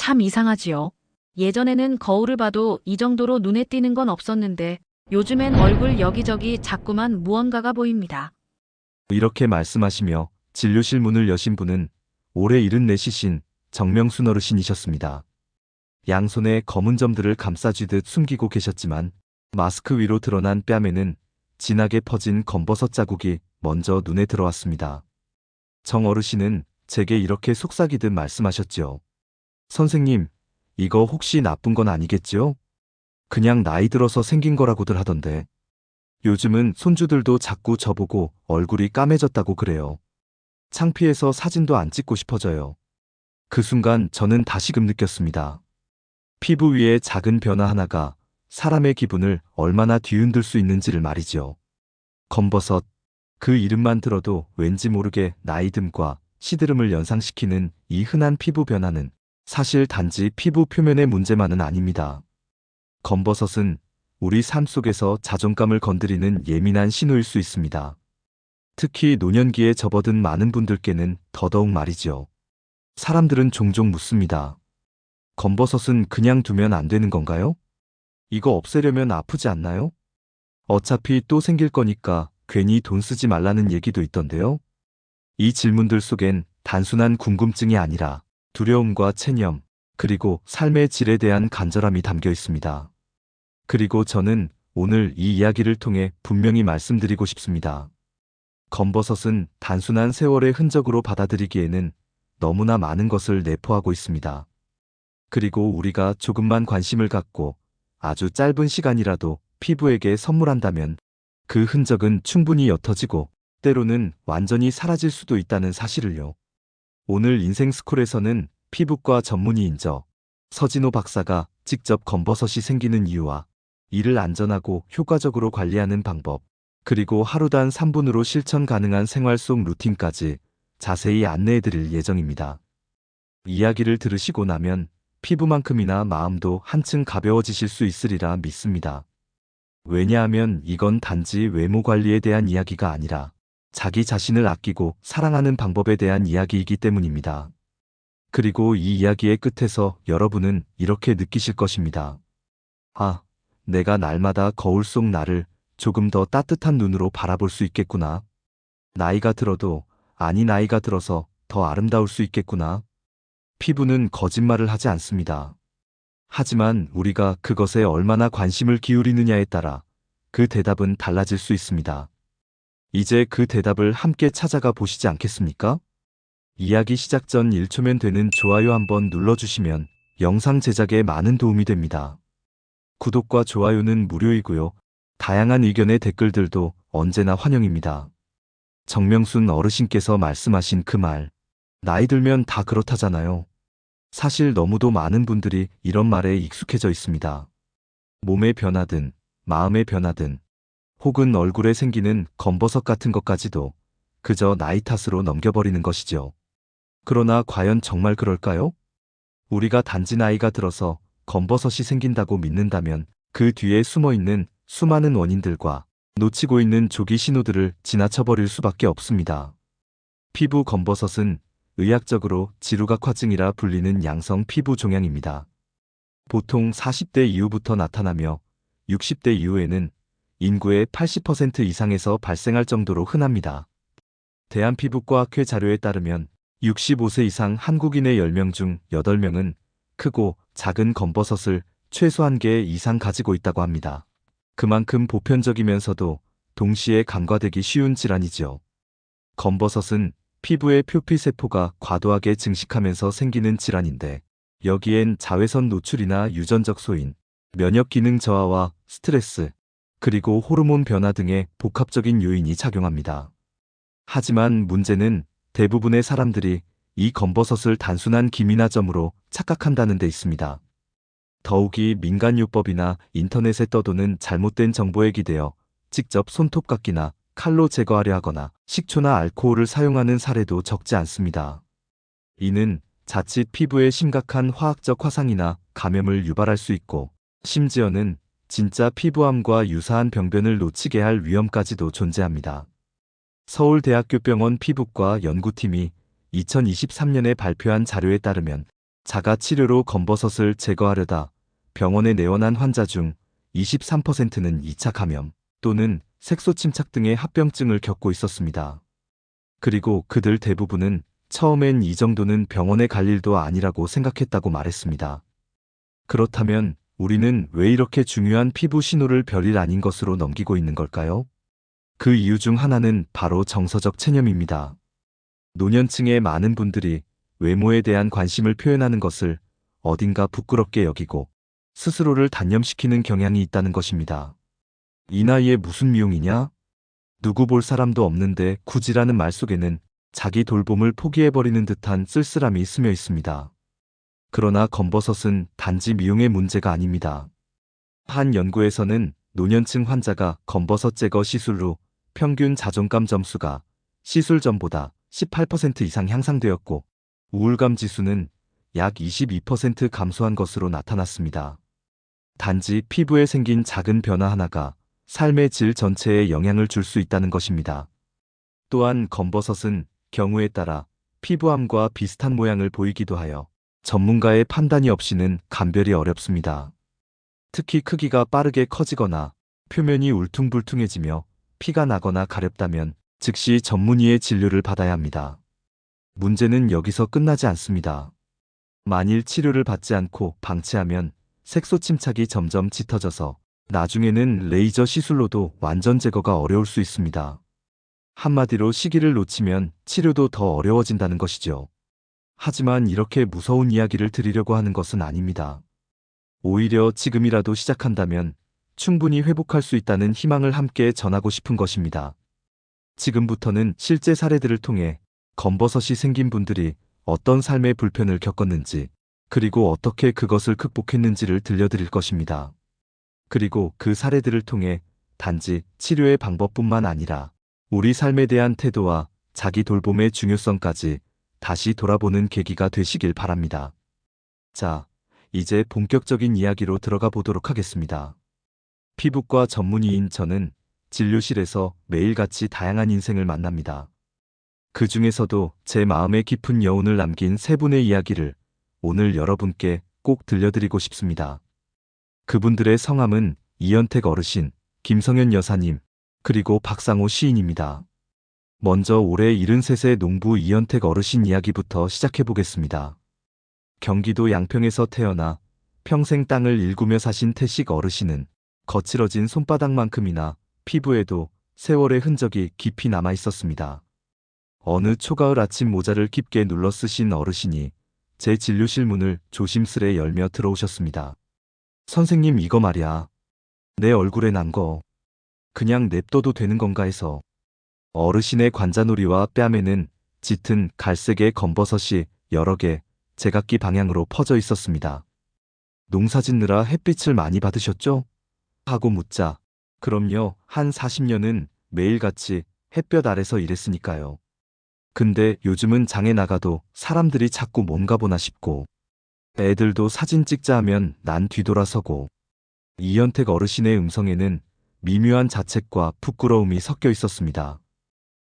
참 이상하지요. 예전에는 거울을 봐도 이 정도로 눈에 띄는 건 없었는데 요즘엔 얼굴 여기저기 자꾸만 무언가가 보입니다. 이렇게 말씀하시며 진료실 문을 여신 분은 올해 74시신 정명순 어르신이셨습니다. 양손에 검은 점들을 감싸쥐듯 숨기고 계셨지만 마스크 위로 드러난 뺨에는 진하게 퍼진 검버섯 자국이 먼저 눈에 들어왔습니다. 정 어르신은 제게 이렇게 속삭이듯 말씀하셨지요. 선생님, 이거 혹시 나쁜 건 아니겠지요? 그냥 나이 들어서 생긴 거라고들 하던데. 요즘은 손주들도 자꾸 저보고 얼굴이 까매졌다고 그래요. 창피해서 사진도 안 찍고 싶어져요. 그 순간 저는 다시금 느꼈습니다. 피부 위에 작은 변화 하나가 사람의 기분을 얼마나 뒤흔들 수 있는지를 말이죠. 검버섯. 그 이름만 들어도 왠지 모르게 나이듦과 시드름을 연상시키는 이 흔한 피부 변화는 사실 단지 피부 표면의 문제만은 아닙니다. 검버섯은 우리 삶 속에서 자존감을 건드리는 예민한 신호일 수 있습니다. 특히 노년기에 접어든 많은 분들께는 더더욱 말이죠. 사람들은 종종 묻습니다. 검버섯은 그냥 두면 안 되는 건가요? 이거 없애려면 아프지 않나요? 어차피 또 생길 거니까 괜히 돈 쓰지 말라는 얘기도 있던데요. 이 질문들 속엔 단순한 궁금증이 아니라 두려움과 체념, 그리고 삶의 질에 대한 간절함이 담겨 있습니다. 그리고 저는 오늘 이 이야기를 통해 분명히 말씀드리고 싶습니다. 검버섯은 단순한 세월의 흔적으로 받아들이기에는 너무나 많은 것을 내포하고 있습니다. 그리고 우리가 조금만 관심을 갖고 아주 짧은 시간이라도 피부에게 선물한다면 그 흔적은 충분히 옅어지고 때로는 완전히 사라질 수도 있다는 사실을요. 오늘 인생스쿨에서는 피부과 전문의인 저 서진호 박사가 직접 검버섯이 생기는 이유와 이를 안전하고 효과적으로 관리하는 방법, 그리고 하루단 3분으로 실천 가능한 생활 속 루틴까지 자세히 안내해 드릴 예정입니다. 이야기를 들으시고 나면 피부만큼이나 마음도 한층 가벼워지실 수 있으리라 믿습니다. 왜냐하면 이건 단지 외모 관리에 대한 이야기가 아니라 자기 자신을 아끼고 사랑하는 방법에 대한 이야기이기 때문입니다. 그리고 이 이야기의 끝에서 여러분은 이렇게 느끼실 것입니다. 아, 내가 날마다 거울 속 나를 조금 더 따뜻한 눈으로 바라볼 수 있겠구나. 나이가 들어도 아니 나이가 들어서 더 아름다울 수 있겠구나. 피부는 거짓말을 하지 않습니다. 하지만 우리가 그것에 얼마나 관심을 기울이느냐에 따라 그 대답은 달라질 수 있습니다. 이제 그 대답을 함께 찾아가 보시지 않겠습니까? 이야기 시작 전 1초면 되는 좋아요 한번 눌러주시면 영상 제작에 많은 도움이 됩니다. 구독과 좋아요는 무료이고요. 다양한 의견의 댓글들도 언제나 환영입니다. 정명순 어르신께서 말씀하신 그 말, 나이 들면 다 그렇다잖아요. 사실 너무도 많은 분들이 이런 말에 익숙해져 있습니다. 몸의 변화든, 마음의 변화든, 혹은 얼굴에 생기는 검버섯 같은 것까지도 그저 나이 탓으로 넘겨버리는 것이죠. 그러나 과연 정말 그럴까요? 우리가 단지 나이가 들어서 검버섯이 생긴다고 믿는다면 그 뒤에 숨어 있는 수많은 원인들과 놓치고 있는 조기 신호들을 지나쳐버릴 수밖에 없습니다. 피부 검버섯은 의학적으로 지루각화증이라 불리는 양성 피부 종양입니다. 보통 40대 이후부터 나타나며 60대 이후에는 인구의 80% 이상에서 발생할 정도로 흔합니다. 대한피부과학회 자료에 따르면 65세 이상 한국인의 10명 중 8명은 크고 작은 검버섯을 최소 한개 이상 가지고 있다고 합니다. 그만큼 보편적이면서도 동시에 간과되기 쉬운 질환이지요. 검버섯은 피부의 표피세포가 과도하게 증식하면서 생기는 질환인데 여기엔 자외선 노출이나 유전적 소인, 면역 기능 저하와 스트레스, 그리고 호르몬 변화 등의 복합적인 요인이 작용합니다. 하지만 문제는 대부분의 사람들이 이 검버섯을 단순한 기미나점으로 착각한다는 데 있습니다. 더욱이 민간요법이나 인터넷에 떠도는 잘못된 정보에 기대어 직접 손톱깎이나 칼로 제거하려 하거나 식초나 알코올을 사용하는 사례도 적지 않습니다. 이는 자칫 피부에 심각한 화학적 화상이나 감염을 유발할 수 있고 심지어는 진짜 피부암과 유사한 병변을 놓치게 할 위험까지도 존재합니다. 서울대학교 병원 피부과 연구팀이 2023년에 발표한 자료에 따르면 자가 치료로 검버섯을 제거하려다 병원에 내원한 환자 중 23%는 2차 감염 또는 색소 침착 등의 합병증을 겪고 있었습니다. 그리고 그들 대부분은 처음엔 이 정도는 병원에 갈 일도 아니라고 생각했다고 말했습니다. 그렇다면 우리는 왜 이렇게 중요한 피부 신호를 별일 아닌 것으로 넘기고 있는 걸까요? 그 이유 중 하나는 바로 정서적 체념입니다. 노년층의 많은 분들이 외모에 대한 관심을 표현하는 것을 어딘가 부끄럽게 여기고 스스로를 단념시키는 경향이 있다는 것입니다. 이 나이에 무슨 미용이냐? 누구 볼 사람도 없는데 굳이라는 말 속에는 자기 돌봄을 포기해버리는 듯한 쓸쓸함이 스며 있습니다. 그러나 검버섯은 단지 미용의 문제가 아닙니다. 한 연구에서는 노년층 환자가 검버섯 제거 시술 후 평균 자존감 점수가 시술 전보다 18% 이상 향상되었고 우울감 지수는 약 22% 감소한 것으로 나타났습니다. 단지 피부에 생긴 작은 변화 하나가 삶의 질 전체에 영향을 줄 수 있다는 것입니다. 또한 검버섯은 경우에 따라 피부암과 비슷한 모양을 보이기도 하여 전문가의 판단이 없이는 감별이 어렵습니다. 특히 크기가 빠르게 커지거나 표면이 울퉁불퉁해지며 피가 나거나 가렵다면 즉시 전문의의 진료를 받아야 합니다. 문제는 여기서 끝나지 않습니다. 만일 치료를 받지 않고 방치하면 색소 침착이 점점 짙어져서 나중에는 레이저 시술로도 완전 제거가 어려울 수 있습니다. 한마디로 시기를 놓치면 치료도 더 어려워진다는 것이죠. 하지만 이렇게 무서운 이야기를 드리려고 하는 것은 아닙니다. 오히려 지금이라도 시작한다면 충분히 회복할 수 있다는 희망을 함께 전하고 싶은 것입니다. 지금부터는 실제 사례들을 통해 검버섯이 생긴 분들이 어떤 삶의 불편을 겪었는지, 그리고 어떻게 그것을 극복했는지를 들려드릴 것입니다. 그리고 그 사례들을 통해 단지 치료의 방법뿐만 아니라 우리 삶에 대한 태도와 자기 돌봄의 중요성까지 다시 돌아보는 계기가 되시길 바랍니다. 자, 이제 본격적인 이야기로 들어가 보도록 하겠습니다. 피부과 전문의인 저는 진료실에서 매일같이 다양한 인생을 만납니다. 그 중에서도 제 마음에 깊은 여운을 남긴 세 분의 이야기를 오늘 여러분께 꼭 들려드리고 싶습니다. 그분들의 성함은 이연택 어르신, 김성현 여사님, 그리고 박상호 시인입니다. 먼저 올해 73세 농부 이연택 어르신 이야기부터 시작해 보겠습니다. 경기도 양평에서 태어나 평생 땅을 일구며 사신 태식 어르신은 거칠어진 손바닥만큼이나 피부에도 세월의 흔적이 깊이 남아 있었습니다. 어느 초가을 아침 모자를 깊게 눌러 쓰신 어르신이 제 진료실 문을 조심스레 열며 들어오셨습니다. 선생님 이거 말이야. 내 얼굴에 난 거. 그냥 냅둬도 되는 건가 해서. 어르신의 관자놀이와 뺨에는 짙은 갈색의 검버섯이 여러 개 제각기 방향으로 퍼져 있었습니다. 농사 짓느라 햇빛을 많이 받으셨죠? 하고 묻자. 그럼요, 한 40년은 매일같이 햇볕 아래서 일했으니까요. 근데 요즘은 장에 나가도 사람들이 자꾸 뭔가 보나 싶고, 애들도 사진 찍자 하면 난 뒤돌아서고, 이연택 어르신의 음성에는 미묘한 자책과 부끄러움이 섞여 있었습니다.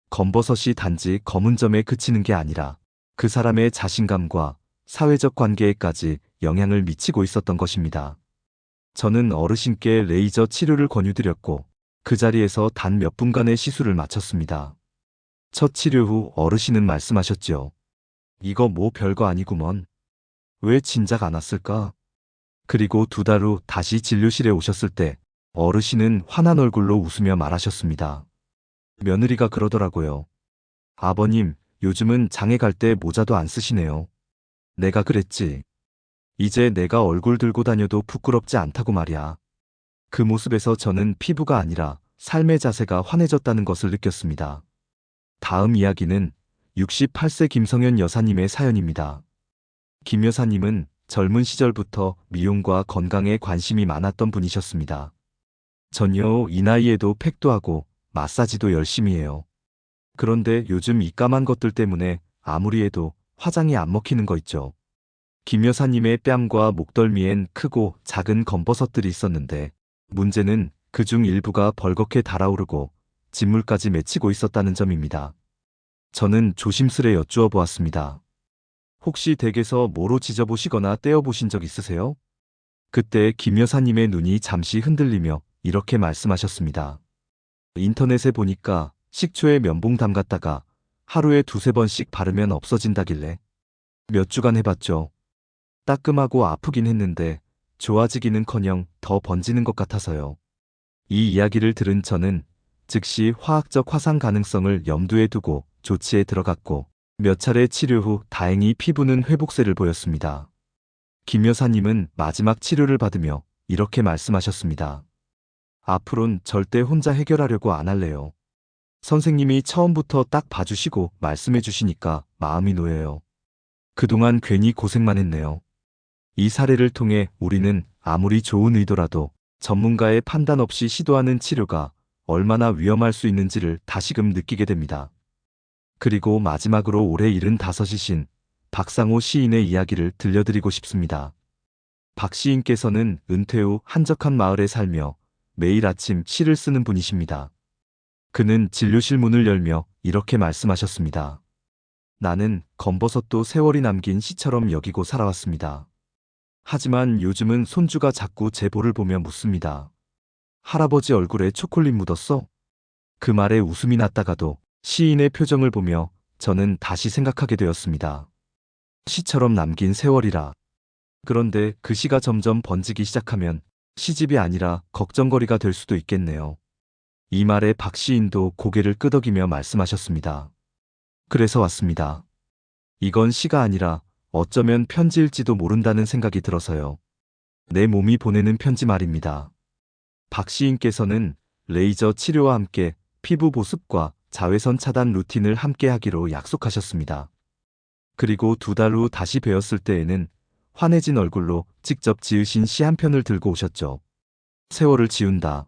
검버섯이 단지 검은 점에 그치는 게 아니라 그 사람의 자신감과 사회적 관계에까지 영향을 미치고 있었던 것입니다. 저는 어르신께 레이저 치료를 권유드렸고 그 자리에서 단 몇 분간의 시술을 마쳤습니다. 첫 치료 후 어르신은 말씀하셨지요. 이거 뭐 별거 아니구먼. 왜 진작 안 왔을까? 그리고 두 달 후 다시 진료실에 오셨을 때 어르신은 환한 얼굴로 웃으며 말하셨습니다. 며느리가 그러더라고요. 아버님, 요즘은 장에 갈 때 모자도 안 쓰시네요. 내가 그랬지. 이제 내가 얼굴 들고 다녀도 부끄럽지 않다고 말이야. 그 모습에서 저는 피부가 아니라 삶의 자세가 환해졌다는 것을 느꼈습니다. 다음 이야기는 68세 김성현 여사님의 사연입니다. 김 여사님은 젊은 시절부터 미용과 건강에 관심이 많았던 분이셨습니다. 전혀 이 나이에도 팩도 하고 마사지도 열심히 해요. 그런데 요즘 이 까만 것들 때문에 아무리 해도 화장이 안 먹히는 거 있죠. 김 여사님의 뺨과 목덜미엔 크고 작은 검버섯들이 있었는데 문제는 그 중 일부가 벌겋게 달아오르고 진물까지 맺히고 있었다는 점입니다. 저는 조심스레 여쭈어 보았습니다. 혹시 댁에서 모로 지져보시거나 떼어보신 적 있으세요? 그때 김 여사님의 눈이 잠시 흔들리며 이렇게 말씀하셨습니다. 인터넷에 보니까 식초에 면봉 담갔다가 하루에 두세 번씩 바르면 없어진다길래 몇 주간 해봤죠. 따끔하고 아프긴 했는데 좋아지기는커녕 더 번지는 것 같아서요. 이 이야기를 들은 저는 즉시 화학적 화상 가능성을 염두에 두고 조치에 들어갔고 몇 차례 치료 후 다행히 피부는 회복세를 보였습니다. 김 여사님은 마지막 치료를 받으며 이렇게 말씀하셨습니다. 앞으론 절대 혼자 해결하려고 안 할래요. 선생님이 처음부터 딱 봐주시고 말씀해 주시니까 마음이 놓여요. 그동안 괜히 고생만 했네요. 이 사례를 통해 우리는 아무리 좋은 의도라도 전문가의 판단 없이 시도하는 치료가 얼마나 위험할 수 있는지를 다시금 느끼게 됩니다. 그리고 마지막으로 올해 75이신 박상호 시인의 이야기를 들려드리고 싶습니다. 박 시인께서는 은퇴 후 한적한 마을에 살며 매일 아침 시를 쓰는 분이십니다. 그는 진료실 문을 열며 이렇게 말씀하셨습니다. 나는 검버섯도 세월이 남긴 시처럼 여기고 살아왔습니다. 하지만 요즘은 손주가 자꾸 제 볼을 보며 묻습니다. 할아버지 얼굴에 초콜릿 묻었어? 그 말에 웃음이 났다가도 시인의 표정을 보며 저는 다시 생각하게 되었습니다. 시처럼 남긴 세월이라. 그런데 그 시가 점점 번지기 시작하면 시집이 아니라 걱정거리가 될 수도 있겠네요. 이 말에 박 시인도 고개를 끄덕이며 말씀하셨습니다. 그래서 왔습니다. 이건 시가 아니라 어쩌면 편지일지도 모른다는 생각이 들어서요. 내 몸이 보내는 편지 말입니다. 박 시인께서는 레이저 치료와 함께 피부 보습과 자외선 차단 루틴을 함께 하기로 약속하셨습니다. 그리고 두 달 후 다시 뵈었을 때에는 환해진 얼굴로 직접 지으신 시 한 편을 들고 오셨죠. 세월을 지운다.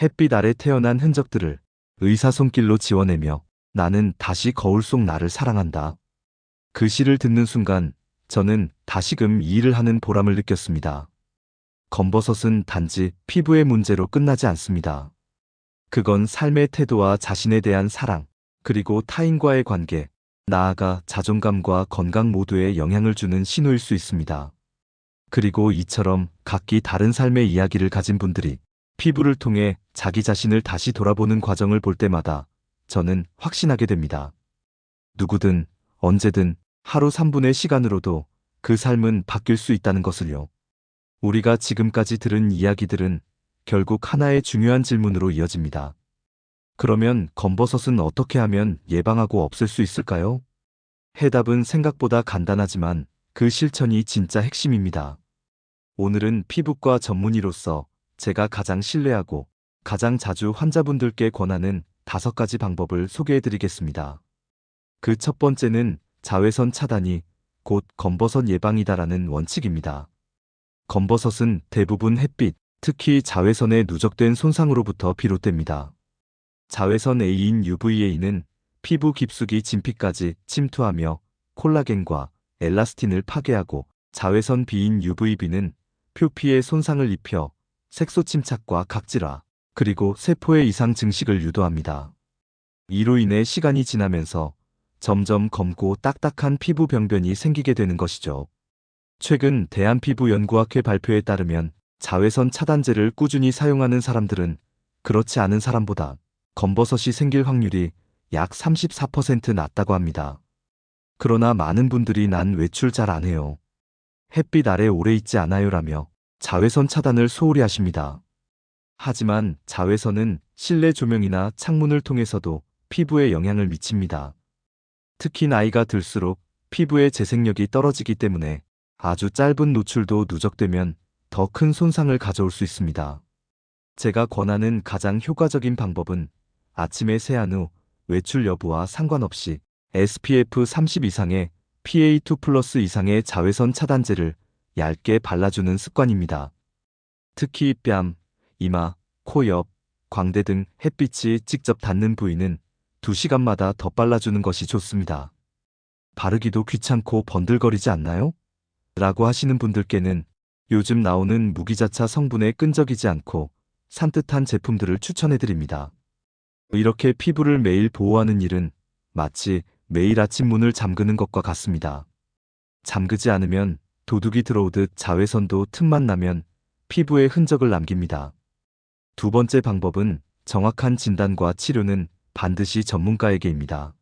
햇빛 아래 태어난 흔적들을 의사 손길로 지워내며 나는 다시 거울 속 나를 사랑한다. 그 시를 듣는 순간 저는 다시금 이 일을 하는 보람을 느꼈습니다. 검버섯은 단지 피부의 문제로 끝나지 않습니다. 그건 삶의 태도와 자신에 대한 사랑, 그리고 타인과의 관계, 나아가 자존감과 건강 모두에 영향을 주는 신호일 수 있습니다. 그리고 이처럼 각기 다른 삶의 이야기를 가진 분들이 피부를 통해 자기 자신을 다시 돌아보는 과정을 볼 때마다 저는 확신하게 됩니다. 누구든 언제든 하루 3분의 시간으로도 그 삶은 바뀔 수 있다는 것을요. 우리가 지금까지 들은 이야기들은 결국 하나의 중요한 질문으로 이어집니다. 그러면 검버섯은 어떻게 하면 예방하고 없앨 수 있을까요? 해답은 생각보다 간단하지만 그 실천이 진짜 핵심입니다. 오늘은 피부과 전문의로서 제가 가장 신뢰하고 가장 자주 환자분들께 권하는 다섯 가지 방법을 소개해 드리겠습니다. 그 첫 번째는 자외선 차단이 곧 검버섯 예방이다라는 원칙입니다. 검버섯은 대부분 햇빛, 특히 자외선에 누적된 손상으로부터 비롯됩니다. 자외선 A인 UVA는 피부 깊숙이 진피까지 침투하며 콜라겐과 엘라스틴을 파괴하고 자외선 B인 UVB는 표피에 손상을 입혀 색소 침착과 각질화, 그리고 세포의 이상 증식을 유도합니다. 이로 인해 시간이 지나면서 점점 검고 딱딱한 피부 병변이 생기게 되는 것이죠. 최근 대한피부연구학회 발표에 따르면 자외선 차단제를 꾸준히 사용하는 사람들은 그렇지 않은 사람보다 검버섯이 생길 확률이 약 34% 낮다고 합니다. 그러나 많은 분들이 난 외출 잘 안 해요. 햇빛 아래 오래 있지 않아요라며 자외선 차단을 소홀히 하십니다. 하지만 자외선은 실내 조명이나 창문을 통해서도 피부에 영향을 미칩니다. 특히 나이가 들수록 피부의 재생력이 떨어지기 때문에 아주 짧은 노출도 누적되면 더 큰 손상을 가져올 수 있습니다. 제가 권하는 가장 효과적인 방법은 아침에 세안 후 외출 여부와 상관없이 SPF 30 이상의 PA2 플러스 이상의 자외선 차단제를 얇게 발라주는 습관입니다. 특히 뺨, 이마, 코 옆, 광대 등 햇빛이 직접 닿는 부위는 2시간마다 더 발라주는 것이 좋습니다. 바르기도 귀찮고 번들거리지 않나요? 라고 하시는 분들께는 요즘 나오는 무기자차 성분에 끈적이지 않고 산뜻한 제품들을 추천해드립니다. 이렇게 피부를 매일 보호하는 일은 마치 매일 아침 문을 잠그는 것과 같습니다. 잠그지 않으면 도둑이 들어오듯 자외선도 틈만 나면 피부에 흔적을 남깁니다. 두 번째 방법은 정확한 진단과 치료는 반드시 전문가에게입니다.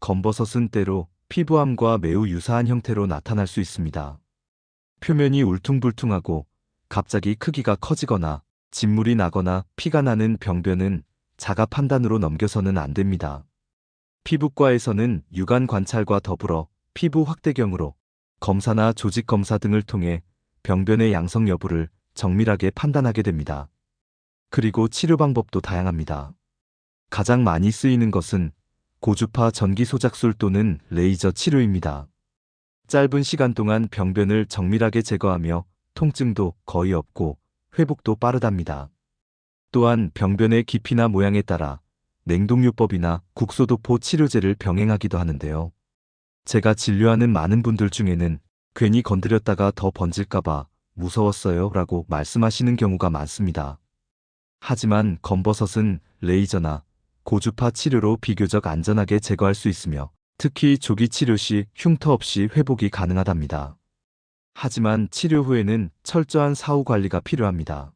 검버섯은 때로 피부암과 매우 유사한 형태로 나타날 수 있습니다. 표면이 울퉁불퉁하고 갑자기 크기가 커지거나 진물이 나거나 피가 나는 병변은 자가 판단으로 넘겨서는 안 됩니다. 피부과에서는 육안 관찰과 더불어 피부 확대경으로 검사나 조직 검사 등을 통해 병변의 양성 여부를 정밀하게 판단하게 됩니다. 그리고 치료 방법도 다양합니다. 가장 많이 쓰이는 것은 고주파 전기 소작술 또는 레이저 치료입니다. 짧은 시간 동안 병변을 정밀하게 제거하며 통증도 거의 없고 회복도 빠르답니다. 또한 병변의 깊이나 모양에 따라 냉동요법이나 국소도포 치료제를 병행하기도 하는데요. 제가 진료하는 많은 분들 중에는 괜히 건드렸다가 더 번질까봐 무서웠어요 라고 말씀하시는 경우가 많습니다. 하지만 검버섯은 레이저나 고주파 치료로 비교적 안전하게 제거할 수 있으며 특히 조기 치료 시 흉터 없이 회복이 가능하답니다. 하지만 치료 후에는 철저한 사후 관리가 필요합니다.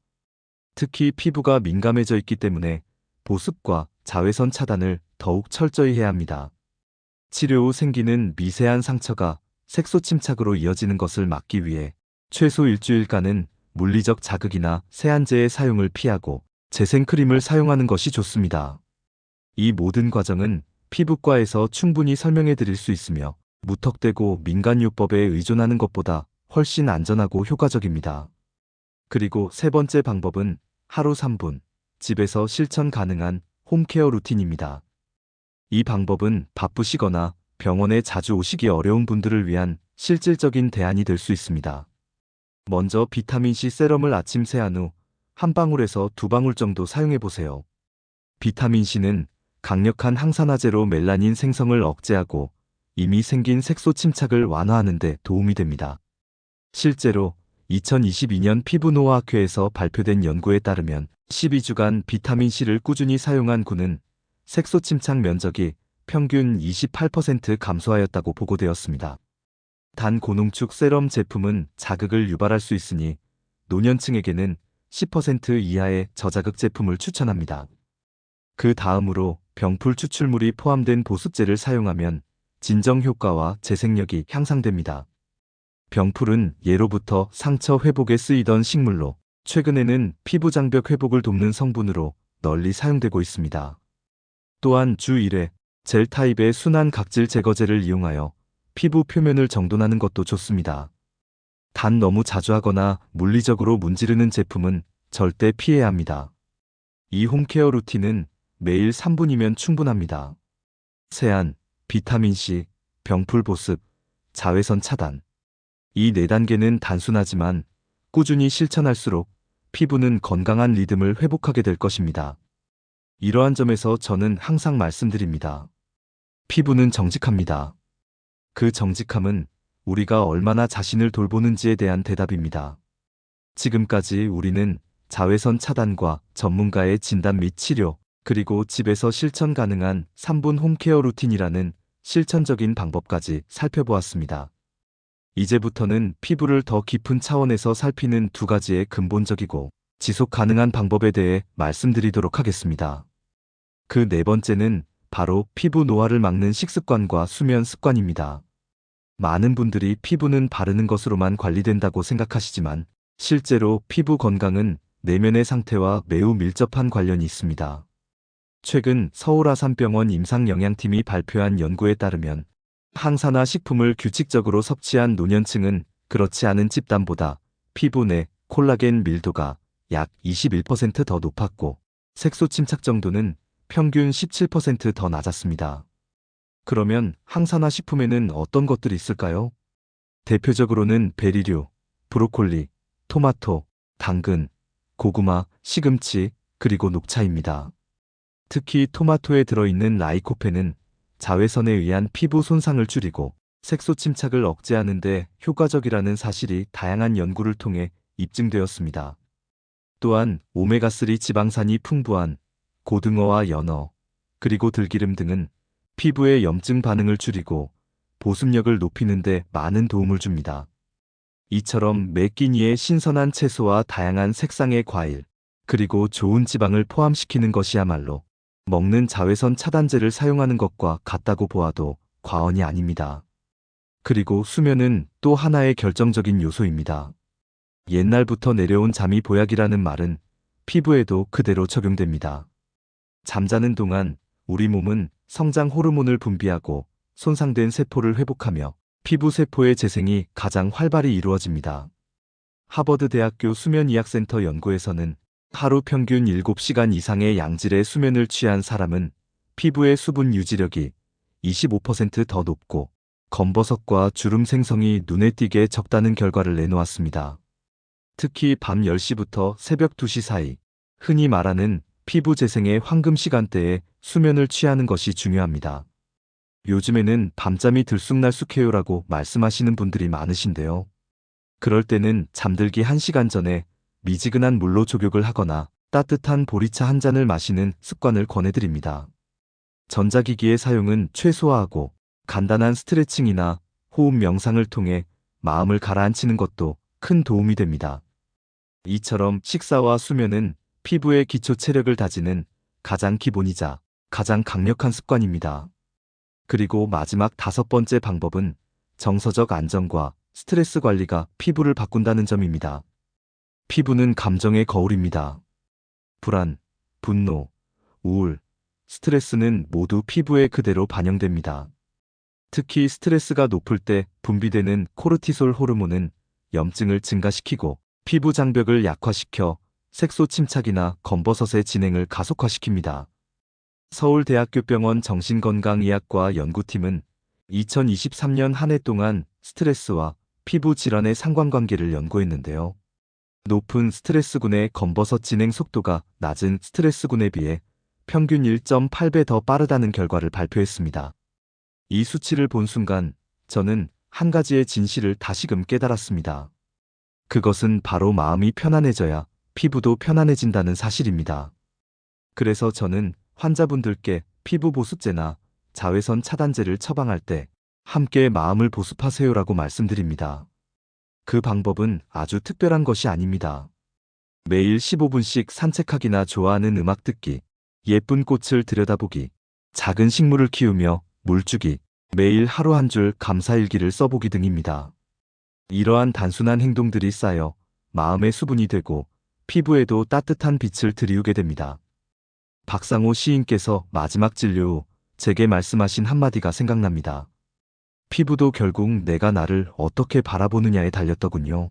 특히 피부가 민감해져 있기 때문에 보습과 자외선 차단을 더욱 철저히 해야 합니다. 치료 후 생기는 미세한 상처가 색소 침착으로 이어지는 것을 막기 위해 최소 일주일간은 물리적 자극이나 세안제의 사용을 피하고 재생크림을 사용하는 것이 좋습니다. 이 모든 과정은 피부과에서 충분히 설명해 드릴 수 있으며 무턱대고 민간요법에 의존하는 것보다 훨씬 안전하고 효과적입니다. 그리고 세 번째 방법은 하루 3분 집에서 실천 가능한 홈케어 루틴입니다. 이 방법은 바쁘시거나 병원에 자주 오시기 어려운 분들을 위한 실질적인 대안이 될 수 있습니다. 먼저 비타민C 세럼을 아침 세안 후 한 방울에서 두 방울 정도 사용해 보세요. 비타민C는 강력한 항산화제로 멜라닌 생성을 억제하고 이미 생긴 색소 침착을 완화하는 데 도움이 됩니다. 실제로 2022년 피부노화학회에서 발표된 연구에 따르면 12주간 비타민C를 꾸준히 사용한 군은 색소 침착 면적이 평균 28% 감소하였다고 보고되었습니다. 단 고농축 세럼 제품은 자극을 유발할 수 있으니 노년층에게는 10% 이하의 저자극 제품을 추천합니다. 그 다음으로 병풀 추출물이 포함된 보습제를 사용하면 진정 효과와 재생력이 향상됩니다. 병풀은 예로부터 상처 회복에 쓰이던 식물로 최근에는 피부 장벽 회복을 돕는 성분으로 널리 사용되고 있습니다. 또한 주 1회 젤 타입의 순한 각질 제거제를 이용하여 피부 표면을 정돈하는 것도 좋습니다. 단 너무 자주 하거나 물리적으로 문지르는 제품은 절대 피해야 합니다. 이 홈케어 루틴은 매일 3분이면 충분합니다. 세안, 비타민C, 병풀 보습, 자외선 차단. 이네 단계는 단순하지만 꾸준히 실천할수록 피부는 건강한 리듬을 회복하게 될 것입니다. 이러한 점에서 저는 항상 말씀드립니다. 피부는 정직합니다. 그 정직함은 우리가 얼마나 자신을 돌보는지에 대한 대답입니다. 지금까지 우리는 자외선 차단과 전문가의 진단 및 치료, 그리고 집에서 실천 가능한 3분 홈케어 루틴이라는 실천적인 방법까지 살펴보았습니다. 이제부터는 피부를 더 깊은 차원에서 살피는 두 가지의 근본적이고 지속 가능한 방법에 대해 말씀드리도록 하겠습니다. 그 네 번째는 바로 피부 노화를 막는 식습관과 수면 습관입니다. 많은 분들이 피부는 바르는 것으로만 관리된다고 생각하시지만 실제로 피부 건강은 내면의 상태와 매우 밀접한 관련이 있습니다. 최근 서울아산병원 임상영양팀이 발표한 연구에 따르면 항산화 식품을 규칙적으로 섭취한 노년층은 그렇지 않은 집단보다 피부 내 콜라겐 밀도가 약 21%더 높았고 색소 침착 정도는 평균 17%더 낮았습니다. 그러면 항산화 식품에는 어떤 것들이 있을까요? 대표적으로는 베리류, 브로콜리, 토마토, 당근, 고구마, 시금치, 그리고 녹차입니다. 특히 토마토에 들어있는 라이코펜은 자외선에 의한 피부 손상을 줄이고 색소 침착을 억제하는 데 효과적이라는 사실이 다양한 연구를 통해 입증되었습니다. 또한 오메가3 지방산이 풍부한 고등어와 연어, 그리고 들기름 등은 피부의 염증 반응을 줄이고 보습력을 높이는 데 많은 도움을 줍니다. 이처럼 매 끼니에 신선한 채소와 다양한 색상의 과일, 그리고 좋은 지방을 포함시키는 것이야말로 먹는 자외선 차단제를 사용하는 것과 같다고 보아도 과언이 아닙니다. 그리고 수면은 또 하나의 결정적인 요소입니다. 옛날부터 내려온 잠이 보약이라는 말은 피부에도 그대로 적용됩니다. 잠자는 동안 우리 몸은 성장 호르몬을 분비하고 손상된 세포를 회복하며 피부 세포의 재생이 가장 활발히 이루어집니다. 하버드 대학교 수면의학센터 연구에서는 하루 평균 7시간 이상의 양질의 수면을 취한 사람은 피부의 수분 유지력이 25%더 높고 검버섯과 주름 생성이 눈에 띄게 적다는 결과를 내놓았습니다. 특히 밤 10시부터 새벽 2시 사이, 흔히 말하는 피부 재생의 황금 시간대에 수면을 취하는 것이 중요합니다. 요즘에는 밤잠이 들쑥날쑥해요라고 말씀하시는 분들이 많으신데요. 그럴 때는 잠들기 1시간 전에 미지근한 물로 족욕을 하거나 따뜻한 보리차 한 잔을 마시는 습관을 권해드립니다. 전자기기의 사용은 최소화하고 간단한 스트레칭이나 호흡 명상을 통해 마음을 가라앉히는 것도 큰 도움이 됩니다. 이처럼 식사와 수면은 피부의 기초 체력을 다지는 가장 기본이자 가장 강력한 습관입니다. 그리고 마지막 다섯 번째 방법은 정서적 안정과 스트레스 관리가 피부를 바꾼다는 점입니다. 피부는 감정의 거울입니다. 불안, 분노, 우울, 스트레스는 모두 피부에 그대로 반영됩니다. 특히 스트레스가 높을 때 분비되는 코르티솔 호르몬은 염증을 증가시키고 피부 장벽을 약화시켜 색소 침착이나 검버섯의 진행을 가속화시킵니다. 서울대학교병원 정신건강의학과 연구팀은 2023년 한 해 동안 스트레스와 피부 질환의 상관관계를 연구했는데요. 높은 스트레스군의 검버섯 진행 속도가 낮은 스트레스군에 비해 평균 1.8배 더 빠르다는 결과를 발표했습니다. 이 수치를 본 순간 저는 한 가지의 진실을 다시금 깨달았습니다. 그것은 바로 마음이 편안해져야 피부도 편안해진다는 사실입니다. 그래서 저는 환자분들께 피부 보습제나 자외선 차단제를 처방할 때 함께 마음을 보습하세요라고 말씀드립니다. 그 방법은 아주 특별한 것이 아닙니다. 매일 15분씩 산책하기나 좋아하는 음악 듣기, 예쁜 꽃을 들여다보기, 작은 식물을 키우며 물 주기, 매일 하루 한 줄 감사일기를 써보기 등입니다. 이러한 단순한 행동들이 쌓여 마음의 수분이 되고 피부에도 따뜻한 빛을 들이우게 됩니다. 박상호 시인께서 마지막 진료 후 제게 말씀하신 한마디가 생각납니다. 피부도 결국 내가 나를 어떻게 바라보느냐에 달렸더군요.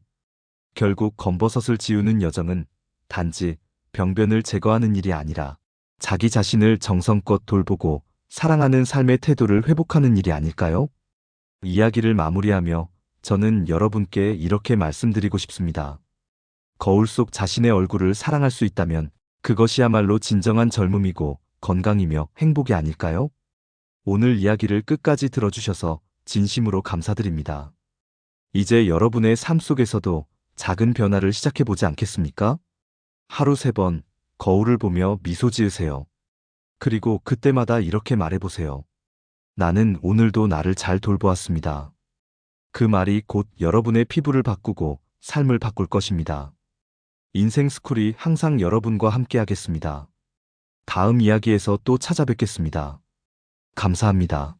결국 검버섯을 지우는 여정은 단지 병변을 제거하는 일이 아니라 자기 자신을 정성껏 돌보고 사랑하는 삶의 태도를 회복하는 일이 아닐까요? 이야기를 마무리하며 저는 여러분께 이렇게 말씀드리고 싶습니다. 거울 속 자신의 얼굴을 사랑할 수 있다면 그것이야말로 진정한 젊음이고 건강이며 행복이 아닐까요? 오늘 이야기를 끝까지 들어주셔서 진심으로 감사드립니다. 이제 여러분의 삶 속에서도 작은 변화를 시작해 보지 않겠습니까? 하루 세 번 거울을 보며 미소 지으세요. 그리고 그때마다 이렇게 말해 보세요. 나는 오늘도 나를 잘 돌보았습니다. 그 말이 곧 여러분의 피부를 바꾸고 삶을 바꿀 것입니다. 인생 스쿨이 항상 여러분과 함께 하겠습니다. 다음 이야기에서 또 찾아뵙겠습니다. 감사합니다.